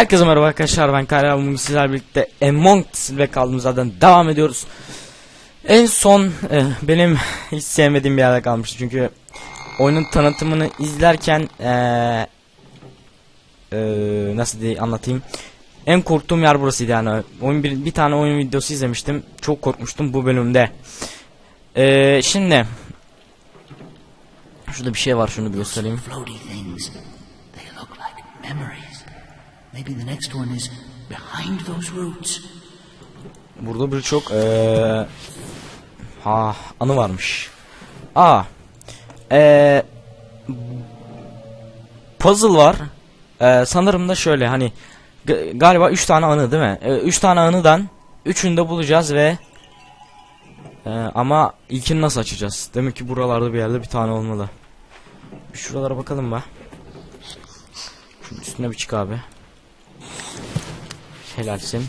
Herkese merhaba arkadaşlar ben Kayra bugün sizlerle birlikte Among ve kaldığımız yerden devam ediyoruz. En son eh, benim hiç sevmediğim bir yerde kalmıştı çünkü oyunun tanıtımını izlerken eh, eh, nasıl diye anlatayım. En korktuğum yer burasıydı yani. Oyun bir, bir tane oyun videosu izlemiştim. Çok korkmuştum bu bölümde. Eh, şimdi şurada bir şey var şunu bir göstereyim. Maybe the next one is behind those roots. Burada birçok eee ha anı varmış. Aa. Eee puzzle var. Eee, sanırım da şöyle hani galiba 3 tane anı değil mi? 3 tane anıdan üçünü de bulacağız ve eee, ama ilkini nasıl açacağız? Demek ki buralarda bir yerde bir tane olmalı. Bir şuralara bakalım be. Şunun üstüne bir çık abi. Helalsin.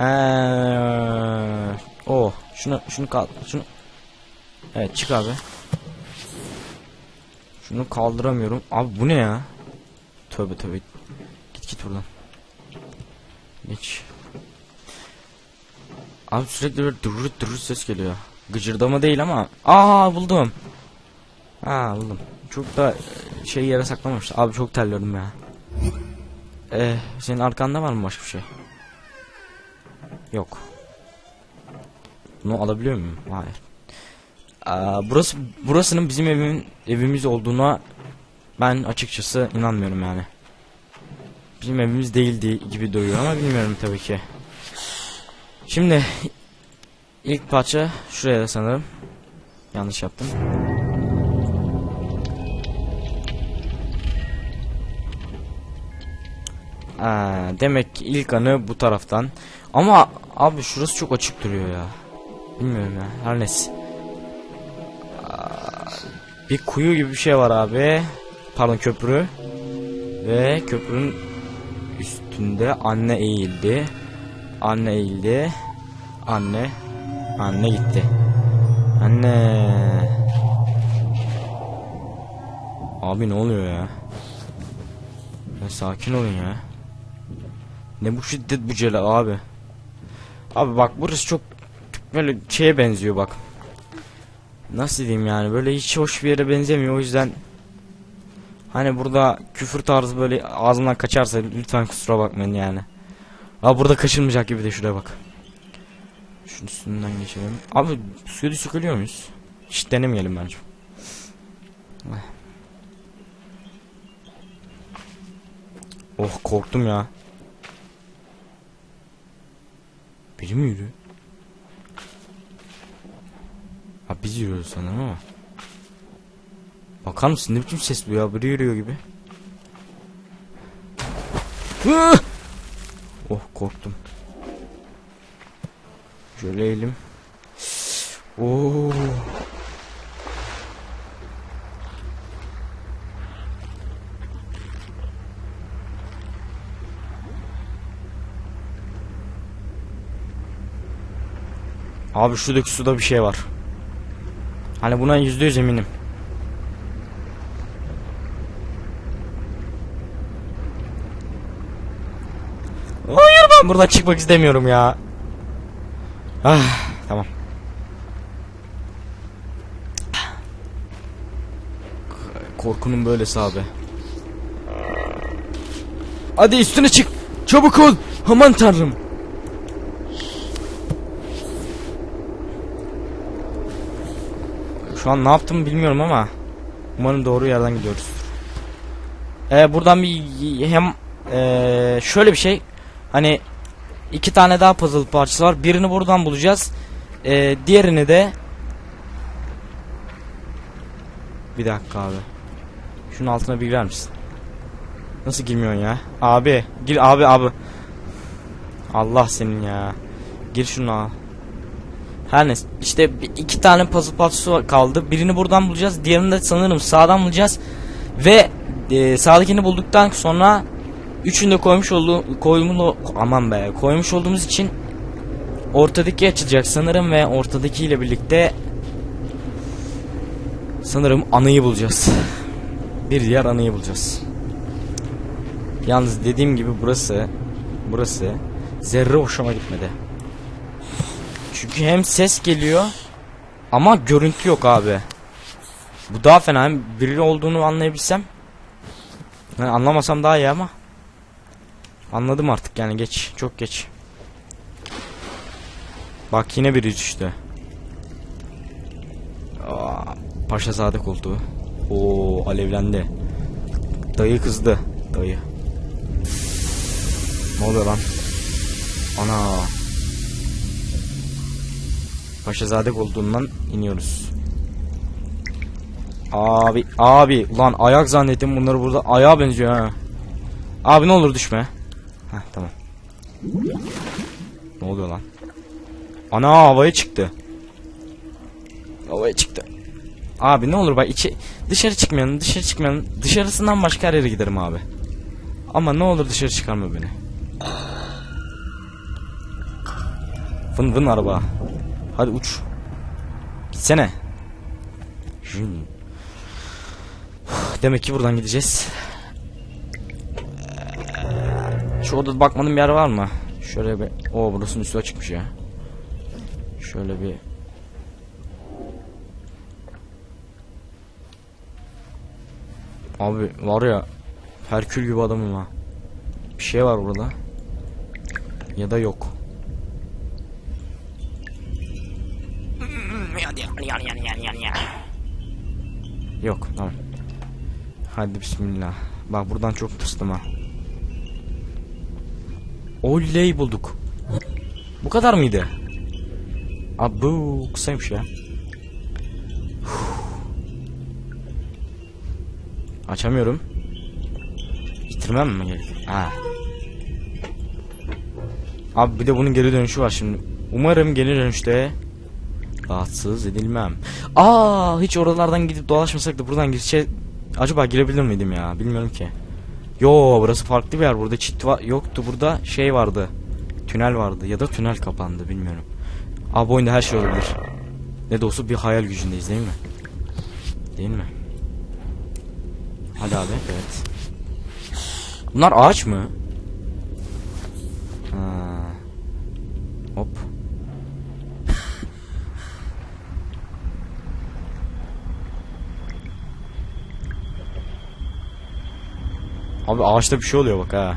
Eee, o şunu şunu kal şunu Evet çık abi. Şunu kaldıramıyorum. Abi bu ne ya? Tövbe tövbe. Git git buradan. Geç. Abi sürekli böyle durur durur ses geliyor. Gıcırdama değil ama. Aa buldum. Ha buldum. Çok da şey yere saklamamış. Abi çok terliyorum ya. Eh, senin arkanda var mı başka bir şey? Yok. Bunu alabiliyor muyum? Hayır. Aa, burası burasının bizim evim evimiz olduğuna ben açıkçası inanmıyorum yani. Bizim evimiz değildi gibi duruyor ama bilmiyorum tabii ki. Şimdi ilk parça şuraya da sanırım. Yanlış yaptım. Aa, demek ki ilk anı bu taraftan. Ama abi şurası çok açık duruyor ya. Bilmiyorum ya. Her neyse. Bir kuyu gibi bir şey var abi. Pardon köprü. Ve köprünün üstünde anne eğildi. Anne eğildi. Anne. Anne gitti. Anne. Abi ne oluyor ya? Ya sakin olun ya. Ne bu şiddet bu cela abi. Abi bak burası çok böyle şeye benziyor bak. Nasıl diyeyim yani böyle hiç hoş bir yere benzemiyor o yüzden Hani burada küfür tarzı böyle ağzımdan kaçarsa lütfen kusura bakmayın yani. Abi burada kaçılmayacak gibi de şuraya bak. Şunun üstünden geçelim. Abi suya düşük ölüyor muyuz? Hiç denemeyelim bence. Oh korktum ya. Biri mi yürüyor? Ha biz yürüyoruz sanırım ama. Bakar mısın ne biçim ses bu ya? Biri yürüyor gibi. Oh korktum. Şöyle eğilim. Oo. Abi şuradaki suda bir şey var. Hani buna yüzde yüz eminim. Hayır ben buradan çıkmak istemiyorum ya. Ah tamam. Korkunun böylesi abi. Hadi üstüne çık. Çabuk ol. Aman tanrım. Şu an ne yaptım bilmiyorum ama umarım doğru yerden gidiyoruz. Ee, buradan bir hem ee, şöyle bir şey hani iki tane daha puzzle parçası var. Birini buradan bulacağız. Ee, diğerini de bir dakika abi. Şunun altına bir girer misin? Nasıl girmiyorsun ya? Abi gir abi abi. Allah senin ya. Gir şuna. Her neyse işte iki tane puzzle parçası kaldı. Birini buradan bulacağız. Diğerini de sanırım sağdan bulacağız. Ve e, sağdakini bulduktan sonra üçünü de koymuş olduğu koymuş aman be koymuş olduğumuz için ortadaki açılacak sanırım ve ortadakiyle birlikte sanırım anıyı bulacağız. Bir diğer anıyı bulacağız. Yalnız dediğim gibi burası burası zerre hoşuma gitmedi. Çünkü hem ses geliyor ama görüntü yok abi. Bu daha fena. Hem biri olduğunu anlayabilsem. Yani anlamasam daha iyi ama. Anladım artık yani geç. Çok geç. Bak yine biri düştü. Aa, Paşazade koltuğu. Oo alevlendi. Dayı kızdı. Dayı. Ne oluyor lan? Ana. Paşazade koltuğundan iniyoruz. Abi abi ulan ayak zannettim bunları burada ayağa benziyor ha. Abi ne olur düşme. Heh tamam. Ne oluyor lan? Ana havaya çıktı. Havaya çıktı. Abi ne olur bak içi dışarı çıkmayalım dışarı çıkmayalım dışarısından başka her yere giderim abi. Ama ne olur dışarı çıkarma beni. Vın vın araba. Hadi uç. Gitsene. Demek ki buradan gideceğiz. Şu odada bakmadığım bir yer var mı? Şöyle bir... Oo burasının üstü açıkmış ya. Şöyle bir... Abi var ya Herkül gibi adamım ha. Bir şey var burada. Ya da yok. Yok tamam. Hadi bismillah. Bak buradan çok tırstım ha. Oley bulduk. Bu kadar mıydı? Abi bu kısaymış ya. Açamıyorum. Bitirmem mi gerekiyor? Ha. Abi bir de bunun geri dönüşü var şimdi. Umarım geri dönüşte rahatsız edilmem. Aa hiç oralardan gidip dolaşmasak da buradan girişe acaba girebilir miydim ya? Bilmiyorum ki. Yo burası farklı bir yer. Burada çit yoktu. Burada şey vardı. Tünel vardı ya da tünel kapandı bilmiyorum. Abi oyunda her şey olabilir. Ne de olsa bir hayal gücündeyiz değil mi? Değil mi? Hadi abi evet. Bunlar ağaç mı? Ha. Abi ağaçta bir şey oluyor bak ha.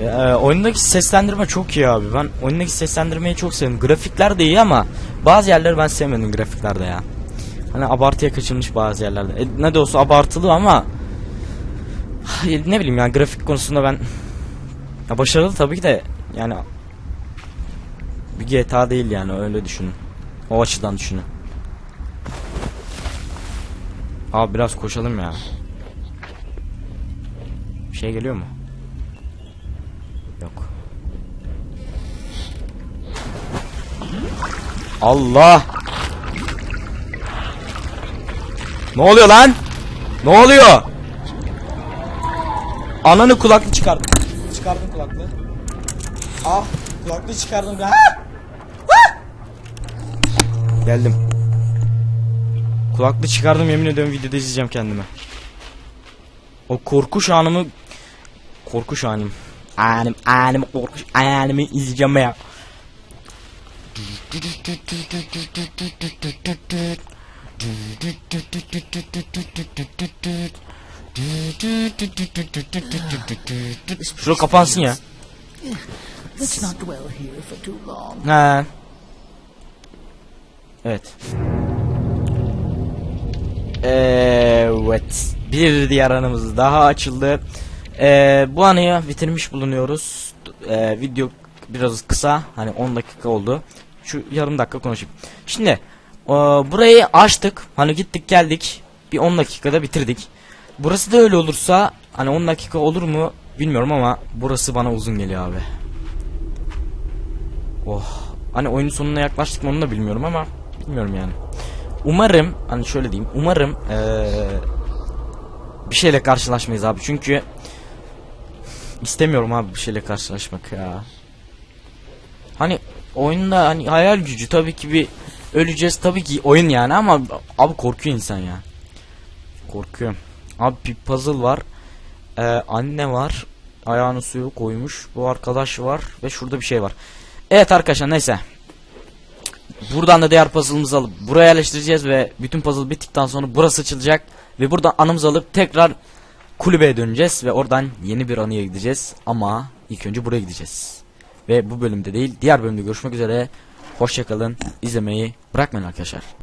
Ee, oyundaki seslendirme çok iyi abi. Ben oyundaki seslendirmeyi çok sevdim. Grafikler de iyi ama bazı yerleri ben sevmedim grafiklerde ya. Hani abartıya kaçılmış bazı yerlerde. E, ne de olsa abartılı ama ne bileyim ya grafik konusunda ben ya başarılı tabii ki de yani bir GTA değil yani öyle düşünün. O açıdan düşünün. Abi biraz koşalım ya. Bir şey geliyor mu? Yok. Allah! Ne oluyor lan? Ne oluyor? Ananı kulaklığı çıkardım. Çıkardım kulaklığı. Ah, kulaklığı çıkardım ya. Ah! Geldim. Kulaklığı çıkardım yemin ediyorum videoda izleyeceğim kendime. O korkuş anımı korkuş anım. Anım anım korkuş anımı izleyeceğim ya. Şurada kapansın ya. Let's not dwell here for too long. He. Evet. Evet. Bir diğer anımız daha açıldı. Ee, bu anıyı bitirmiş bulunuyoruz. Ee, video biraz kısa. Hani 10 dakika oldu. Şu yarım dakika konuşayım. Şimdi e, burayı açtık. Hani gittik geldik. Bir 10 dakikada bitirdik. Burası da öyle olursa hani 10 dakika olur mu bilmiyorum ama burası bana uzun geliyor abi. Oh. Hani oyunun sonuna yaklaştık mı onu da bilmiyorum ama bilmiyorum yani. Umarım hani şöyle diyeyim. Umarım eee, bir şeyle karşılaşmayız abi. Çünkü istemiyorum abi bir şeyle karşılaşmak ya. Hani oyunda hani hayal gücü tabii ki bir öleceğiz tabii ki oyun yani ama abi korkuyor insan ya. Korkuyorum. Abi bir puzzle var. Ee, anne var. Ayağını suyu koymuş. Bu arkadaş var ve şurada bir şey var. Evet arkadaşlar neyse. Buradan da diğer puzzle'ımızı alıp buraya yerleştireceğiz ve bütün puzzle bittikten sonra burası açılacak ve buradan anımızı alıp tekrar kulübeye döneceğiz ve oradan yeni bir anıya gideceğiz ama ilk önce buraya gideceğiz. Ve bu bölümde değil diğer bölümde görüşmek üzere. Hoşçakalın. izlemeyi bırakmayın arkadaşlar.